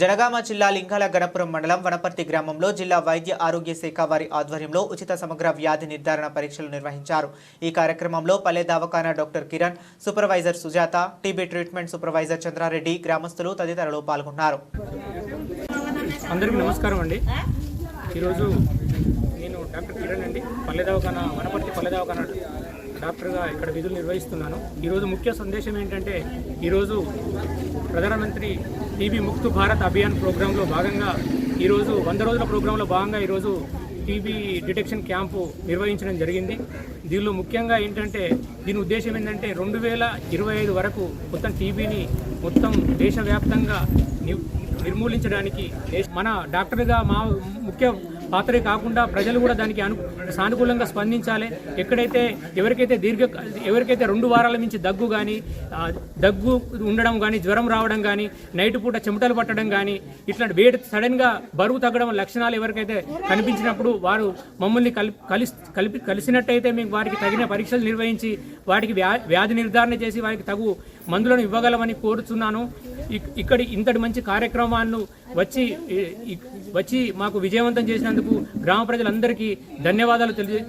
జనగామ జిల్లా లింగాల గణపురం మండలం వనపర్తి గ్రామంలో జిల్లా వైద్య ఆరోగ్య శాఖ వారి ఆధ్వర్యంలో ఉచిత సమగ్ర వ్యాధి నిర్ధారణ పరీక్షలు నిర్వహించారు. ఈ కార్యక్రమంలో పల్లె దవాఖానా doctor Kiran supervisor Sujatha TB treatment supervisor Chandra Reddy గ్రామస్తులు తదితరులు పాల్గొన్నారు. అందరికీ నమస్కారం అండి. ఈరోజు నేను డాక్టర్ కిరణ్ అండి. పల్లె దవాఖాన వనపర్తి పల్లె దవాఖాన డాక్టర్గా ఇక్కడ విధులు నిర్వహిస్తున్నాను. ఈరోజు ముఖ్య సందేశం ఏంటంటే ఈరోజు ప్రధానమంత్రి టీబీ ముక్తు భారత్ అభియాన్ ప్రోగ్రాంలో భాగంగా ఈరోజు వంద రోజుల ప్రోగ్రాంలో భాగంగా ఈరోజు టీబీ డిటెక్షన్ క్యాంపు నిర్వహించడం జరిగింది. దీనిలో ముఖ్యంగా ఏంటంటే దీని ఉద్దేశం ఏంటంటే రెండు వేల ఇరవై ఐదు వరకు మొత్తం టీబీని మొత్తం దేశవ్యాప్తంగా నిర్మూలించడానికి మన డాక్టర్గా మా ముఖ్య పాత్రే కాకుండా ప్రజలు కూడా దానికి అను సానుకూలంగా స్పందించాలి. ఎక్కడైతే ఎవరికైతే దీర్ఘ ఎవరికైతే రెండు వారాల నుంచి దగ్గు కానీ దగ్గు ఉండడం కానీ జ్వరం రావడం కానీ నైట్ పూట చెమటలు పట్టడం కానీ ఇట్లాంటి వేడి సడన్గా బరువు తగ్గడం లక్షణాలు ఎవరికైతే కనిపించినప్పుడు వారు మమ్మల్ని కలిసి కలిపి కలిసినట్టయితే మేము వారికి తగిన పరీక్షలు నిర్వహించి వాటికి వ్యా వ్యాధి నిర్ధారణ చేసి వారికి తగు మందులను ఇవ్వగలమని కోరుతున్నాను ఇక్కడ ఇంతటి మంచి కార్యక్రమాలను వచ్చి వచ్చి మాకు విజయవంతం చేసినందుకు గ్రామ ప్రజలందరికీ ధన్యవాదాలు తెలియ